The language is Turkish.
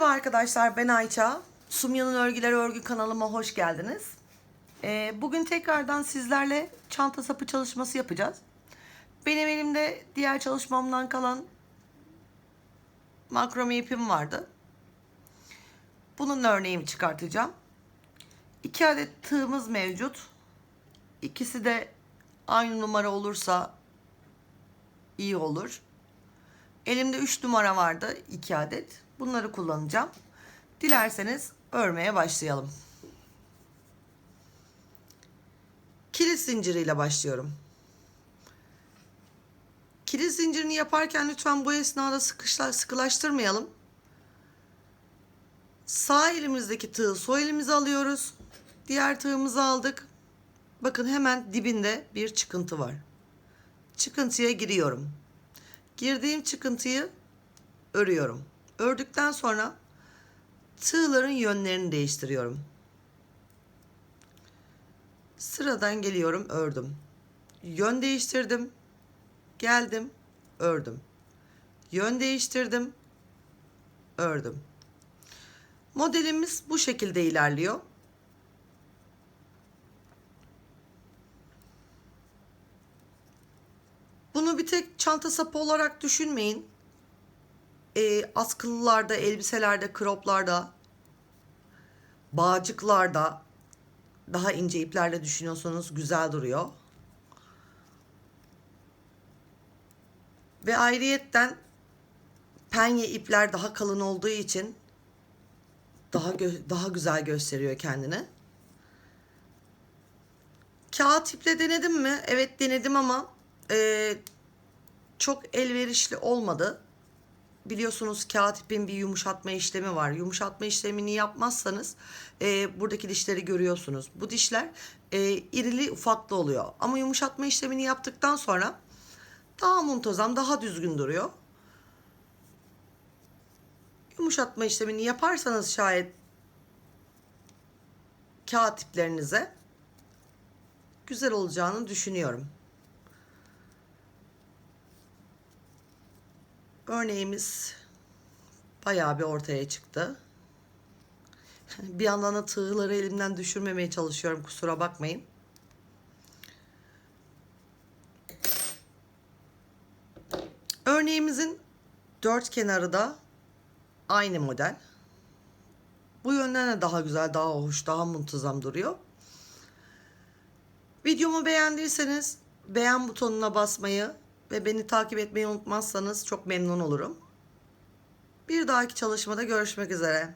Merhaba arkadaşlar ben Ayça. Sumya'nın Örgüleri Örgü kanalıma hoş geldiniz. Ee, bugün tekrardan sizlerle çanta sapı çalışması yapacağız. Benim elimde diğer çalışmamdan kalan makrome ipim vardı. Bunun örneğimi çıkartacağım. İki adet tığımız mevcut. İkisi de aynı numara olursa iyi olur. Elimde 3 numara vardı 2 adet. Bunları kullanacağım. Dilerseniz örmeye başlayalım. Kilit zinciriyle başlıyorum. Kilit zincirini yaparken lütfen bu esnada sıkışla, sıkılaştırmayalım. Sağ elimizdeki tığı sol elimize alıyoruz. Diğer tığımızı aldık. Bakın hemen dibinde bir çıkıntı var. Çıkıntıya giriyorum. Girdiğim çıkıntıyı örüyorum. Ördükten sonra tığların yönlerini değiştiriyorum. Sıradan geliyorum, ördüm. Yön değiştirdim. Geldim, ördüm. Yön değiştirdim, ördüm. Modelimiz bu şekilde ilerliyor. Bir tek çanta sapı olarak düşünmeyin. E, askılılarda, elbiselerde, kroplarda, bağcıklarda daha ince iplerle düşünüyorsanız güzel duruyor. Ve ayrıyetten penye ipler daha kalın olduğu için daha daha güzel gösteriyor kendini. Kağıt iple denedim mi? Evet denedim ama e, çok elverişli olmadı. Biliyorsunuz kağıt ipin bir yumuşatma işlemi var. Yumuşatma işlemini yapmazsanız e, buradaki dişleri görüyorsunuz. Bu dişler e, irili ufaklı oluyor. Ama yumuşatma işlemini yaptıktan sonra daha muntazam, daha düzgün duruyor. Yumuşatma işlemini yaparsanız şayet kağıt iplerinize güzel olacağını düşünüyorum. Örneğimiz bayağı bir ortaya çıktı. Bir yandan da tığları elimden düşürmemeye çalışıyorum kusura bakmayın. Örneğimizin dört kenarı da aynı model. Bu yönden de daha güzel, daha hoş, daha muntazam duruyor. Videomu beğendiyseniz beğen butonuna basmayı ve beni takip etmeyi unutmazsanız çok memnun olurum. Bir dahaki çalışmada görüşmek üzere.